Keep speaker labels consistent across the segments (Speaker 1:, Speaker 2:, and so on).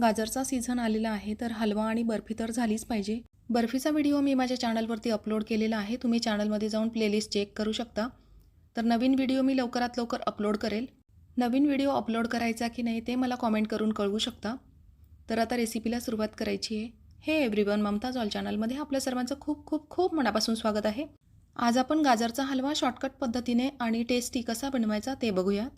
Speaker 1: गाजरचा season आलेला आहे तर हलवा आणि बर्फी तर झालीच पाहिजे. बर्फीचा व्हिडिओ मी माझ्या चॅनलवरती अपलोड केलेला आहे तुम्ही चॅनलमध्ये जाऊन प्लेलिस्ट चेक करू शकता. तर नवीन व्हिडिओ मी लवकरात लवकर अपलोड करेल. नवीन व्हिडिओ अपलोड करायचा की नाही ते मला कॉमेंट करून कळवू शकता. तर आता रेसिपीला सुरुवात करायची आहे. हे एव्हरीवन ममता जॉल चॅनलमध्ये आपल्या सर्वांचं खूप खूप खूप मनापासून स्वागत आहे. आज आपण गाजरचा हलवा शॉर्टकट पद्धतीने आणि टेस्टी कसा बनवायचा ते बघूयात.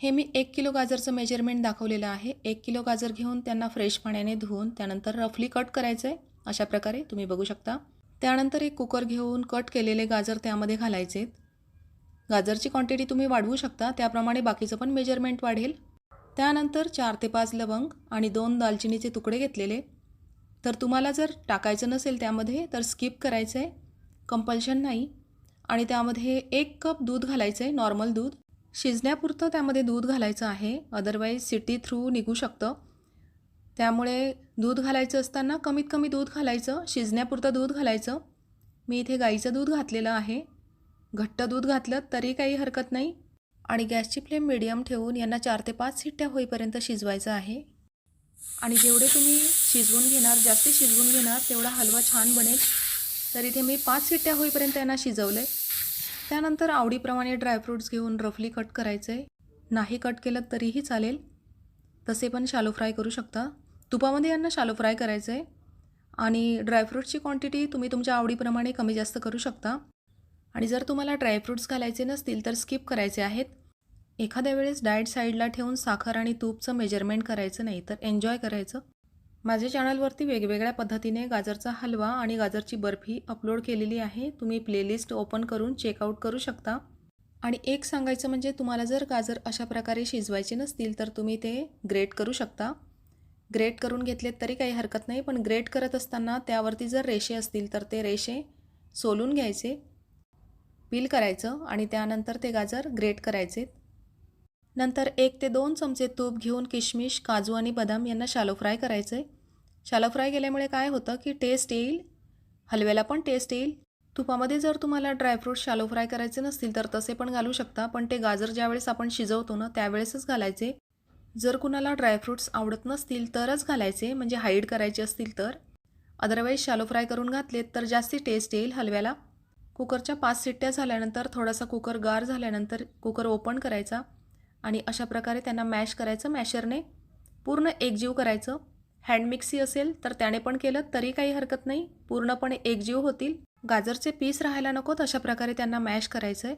Speaker 1: हे मी एक किलो गाजरचं मेजरमेंट दाखवलेलं आहे. एक किलो गाजर घेऊन त्यांना फ्रेश पाण्याने धुवून त्यानंतर रफली कट करायचं आहे अशा प्रकारे तुम्ही बघू शकता. त्यानंतर एक कुकर घेऊन कट केलेले गाजर त्यामध्ये घालायचे. आहेत गाजरची क्वांटिटी तुम्ही वाढवू शकता त्याप्रमाणे बाकीचं पण मेजरमेंट वाढेल. त्यानंतर चार ते पाच लवंग आणि दोन दालचिनीचे तुकडे घेतलेले. तर तुम्हाला जर टाकायचं नसेल त्यामध्ये तर स्किप करायचं आहे कंपल्शन नाही. आणि त्यामध्ये एक कप दूध घालायचं आहे नॉर्मल दूध. शिजण्यापुरतं त्यामध्ये दूध घालायचं आहे. अदरवाईज सिटी थ्रू निघू शकतं. त्यामुळे दूध घालायचं असताना कमीत कमी दूध घालायचं शिजण्यापुरतं दूध घालायचं. मी इथे गाईचं दूध घातलेलं आहे. घट्ट दूध घातलं तरी काही हरकत नाही. आणि गॅसची फ्लेम मिडियम ठेवून यांना चार ते पाच शिट्ट्या होईपर्यंत शिजवायचं आहे. आणि जेवढे तुम्ही शिजवून घेणार जास्ती शिजवून घेणार तेवढा हलवा छान बनेल. तर इथे मी पाच शिट्ट्या होईपर्यंत यांना शिजवलं आहे त्यानंतर आवडीप्रमाणे ड्रायफ्रूट्स घेऊन रफली कट करायचं. आहे नाही कट केलं तरीही चालेल. तसे पण शालो फ्राय करू शकता. तुपामध्ये यांना शालो फ्राय करायचं. आहे आणि ड्रायफ्रुट्सची क्वांटिटी तुम्ही तुमच्या आवडीप्रमाणे कमी जास्त करू शकता. आणि जर तुम्हाला ड्रायफ्रूट्स घालायचे नसतील तर स्किप करायचे आहेत. एखाद्या वेळेस डाएट साईडला ठेवून साखर आणि तूपचं मेजरमेंट करायचं नाही तर एन्जॉय करायचं. माझ्या चॅनलवरती वेगवेगळ्या पद्धतीने गाजरचा हलवा आणि गाजरची बर्फी अपलोड केलेली आहे. तुम्ही प्लेलिस्ट ओपन करून चेकआउट करू शकता. आणि एक सांगायचं म्हणजे तुम्हाला जर गाजर अशा प्रकारे शिजवायचे नसतील तर तुम्ही ते ग्रेट करू शकता. ग्रेट करून घेतलेत तरी काही हरकत नाही पण ग्रेट करत असताना त्यावरती जर रेषे असतील तर ते रेषे सोलून घ्यायचे. पील करायचं आणि त्यानंतर ते गाजर ग्रेट करायचे. नंतर एक ते दोन चमचे तूप घेऊन किशमिश काजू आणि बदाम यांना शालो फ्राय करायचं. आहे शालो फ्राय केल्यामुळे काय होतं की टेस्ट येईल हलव्याला पण टेस्ट येईल. तुपामध्ये जर तुम्हाला ड्रायफ्रूट शालो फ्राय करायचे नसतील तर तसे पण घालू शकता पण ते गाजर ज्यावेळेस आपण शिजवतो ना त्यावेळेसच घालायचे. जर कुणाला ड्रायफ्रूट्स आवडत नसतील तरच घालायचे म्हणजे हाईड करायचे असतील तर. अदरवाईज शालो फ्राय करून घातलेत तर जास्ती टेस्ट येईल हलव्याला. कुकरच्या पाच सिट्ट्या झाल्यानंतर थोडासा कुकर गार झाल्यानंतर कुकर ओपन करायचा. आणि अशा प्रकारे त्यांना मॅश करायचं मॅशरने पूर्ण एकजीव करायचं. हँड मिक्सी असेल तर त्याने पण केलं तरी काही हरकत नाही. पूर्णपणे एकजीव होतील. गाजरचे पीस राहायला नकोत अशा प्रकारे त्यांना मॅश करायचं आहे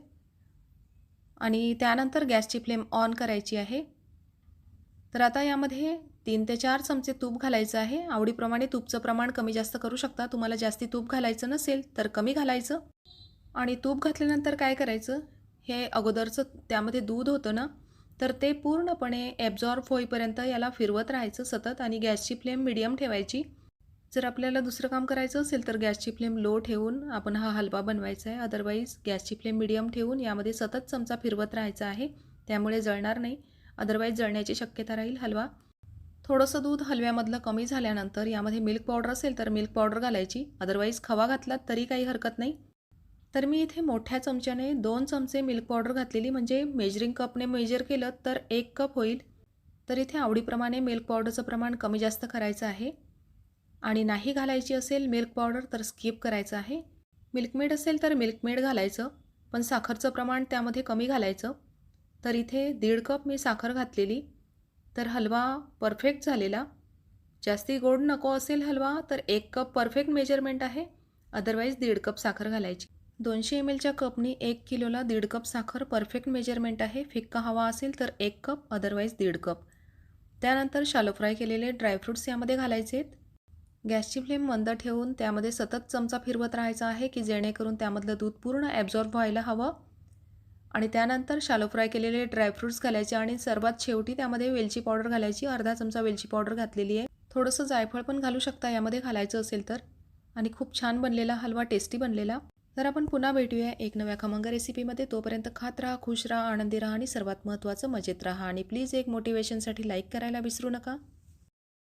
Speaker 1: आणि त्यानंतर गॅसची फ्लेम ऑन करायची आहे. तर आता यामध्ये तीन ते चार चमचे तूप घालायचं आहे. आवडीप्रमाणे तूपचं प्रमाण कमी जास्त करू शकता. तुम्हाला जास्ती तूप घालायचं नसेल तर कमी घालायचं. आणि तूप घातल्यानंतर काय करायचं? हे अगोदरचं त्यामध्ये दूध होतं ना तर ते पूर्णपणे ॲब्झॉर्ब होईपर्यंत याला फिरवत राहायचं सतत आणि गॅसची फ्लेम मिडियम ठेवायची. जर आपल्याला दुसरं काम करायचं असेल तर गॅसची फ्लेम लो ठेवून आपण हा हलवा बनवायचा आहे. अदरवाईज गॅसची फ्लेम मिडियम ठेवून यामध्ये सतत चमचा फिरवत राहायचा आहे. त्यामुळे जळणार नाही. अदरवाईज जळण्याची शक्यता राहील हलवा. थोडंसं दूध हलव्यामधलं कमी झाल्यानंतर यामध्ये मिल्क पावडर असेल तर मिल्क पावडर घालायची. अदरवाईज खवा घातलात तरी काही हरकत नाही. तर मी इथे मोठ्या चमच्याने दोन चमचे मिल्क पावडर घातलेली म्हणजे मेजरिंग कपने मेजर केलं तर एक कप होईल. तर इथे आवडीप्रमाणे मिल्क पावडरचं प्रमाण कमी जास्त करायचं आहे. आणि नाही घालायची असेल मिल्क पावडर तर स्किप करायचं आहे. मिल्कमेड असेल तर मिल्कमेड घालायचं पण साखरचं प्रमाण त्यामध्ये कमी घालायचं. तर इथे दीड कप मी साखर घातलेली. तर हलवा परफेक्ट झालेला. जास्ती गोड नको असेल हलवा तर एक कप परफेक्ट मेजरमेंट आहे. अदरवाईज दीड कप साखर घालायची. दोनशे एम एलच्या कपनी एक किलोला दीड कप साखर परफेक्ट मेजरमेंट आहे. फिक्का हवा असेल तर एक कप अदरवाईज दीड कप. त्यानंतर शालो फ्राय केलेले ड्रायफ्रूट्स यामध्ये घालायचे आहेत. गॅसची फ्लेम मंद ठेवून त्यामध्ये सतत चमचा फिरवत राहायचा आहे की जेणेकरून त्यामधलं दूध पूर्ण ॲब्झॉर्ब व्हायला हवं. आणि त्यानंतर शालो फ्राय केलेले ड्रायफ्रूट्स घालायचे आणि सर्वात शेवटी त्यामध्ये वेलची पावडर घालायची. अर्धा चमचा वेलची पावडर घातलेली आहे. थोडंसं जायफळ पण घालू शकता यामध्ये घालायचं असेल तर. आणि खूप छान बनलेला हलवा टेस्टी बनलेला. तर आपण पुन्हा भेटूया एक नव्या खमंग रेसिपीमध्ये तोपर्यंत खात राहा खुश राहा आनंदी राहा आणि सर्वात महत्त्वाचं मजेत राहा. आणि प्लीज एक मोटिवेशनसाठी लाईक करायला विसरू नका.